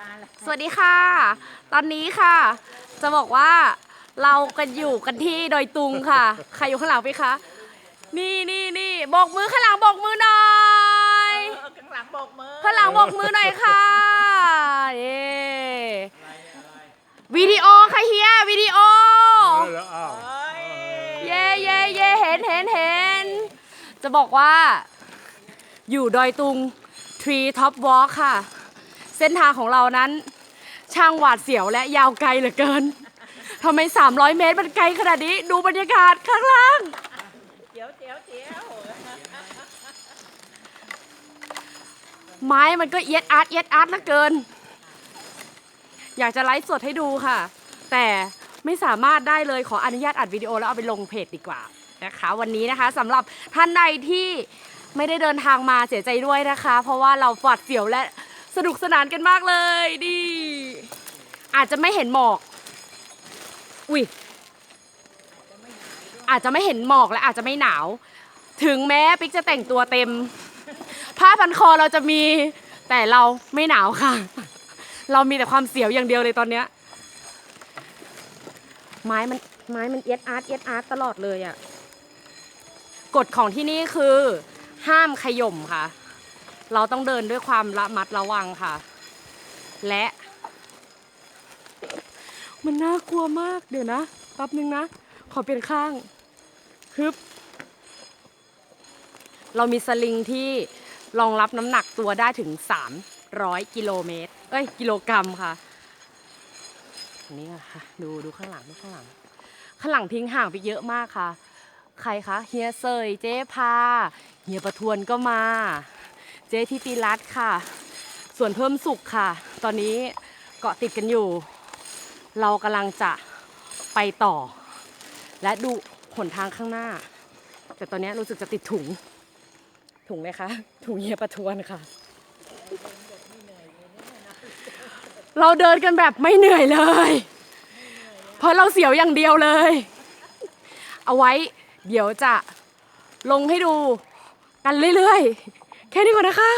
ปลาละสวัสดีค่ะ ตอนนี้ค่ะ จะบอกว่าเรากันอยู่กันที่ดอยตุงค่ะ ใครอยู่ข้างหลังพี่คะ นี่นี่นี่โบกมือข้างหลังโบกมือหน่อยเออข้างหลังโบกมือข้างหลังโบกมือหน่อยค่ะเย้วิดีโอค่ะเฮียวิดีโอแล้วอ้าวเอ้ยเย่เย่เย่เห็นเห็นเห็นจะบอกว่า อยู่ดอยตุง Tree Top Walk ค่ะ เส้นทางของเรานั้น ช่างหวาดเสียวและยาวไกลเหลือเกินทำไม 300 เมตรมันไกลขนาดนี้ ดูบรรยากาศข้างล่าง เจียวเจียวเจียวไม้มันก็เอียดอาร์ตเอียดอาร์ตเหลือเกิน อยากจะไลฟ์สดให้ดูค่ะ แต่ไม่สามารถได้เลยขออนุญาตอัดวิดีโอแล้วเอาไปลงเพจดีกว่านะคะวันนี้นะคะสำหรับท่านใดที่ไม่ได้เดินทางมาเสียใจด้วยนะคะ เพราะว่าเราฝาดเสียวและ สนุกสนานกันมากเลยดี อาจจะไม่เห็นหมอก อุ้ยอาจจะไม่เห็นหมอกและอาจจะไม่หนาว ถึงแม้ปิ๊กจะแต่งตัวเต็ม ผ้าพันคอเราจะมี แต่เราไม่หนาวค่ะ เรามีแต่ความเสียวอย่างเดียวเลยตอนเนี้ย ไม้มันไม้มันเอียดอาร์ตเอียดอาร์ตตลอดเลยอะ่ะกฎของที่นี่คือ ห้ามขย่มค่ะ เราต้องเดินด้วยความระมัดระวังค่ะ และ มันน่ากลัวมากเดี๋ยวนะแป๊บนึงนะ ขอเปลี่ยนข้างฮึบเรามีสลิงที่รองรับน้ำหนักตัวได้ถึง 300 กิโลเมตร เอ้ย กิโลกรัมค่ะนี่ค่ะ ดูดูข้างหลังดูข้างหลัง ข้างหลังทิ้งห่างไปเยอะมากค่ะ ใครคะ เฮียเซยเจ๊พา เฮียประทวนก็มา เจทิติรัตค่ะ ส่วนเพิ่มสุขค่ะ ตอนนี้เกาะติดกันอยู่ เรากำลังจะไปต่อ และดูหนทางข้างหน้า แต่ตอนนี้รู้สึกจะติดถุง ถุงไหมคะ ถุงเฮียประทวนค่ะ เราเดินกันแบบไม่เหนื่อยเลย เพราะเราเสียวอย่างเดียวเลย เอาไว้เดี๋ยวจะลงให้ดูกันเรื่อยๆ แค่นี้ก่อนนะคะ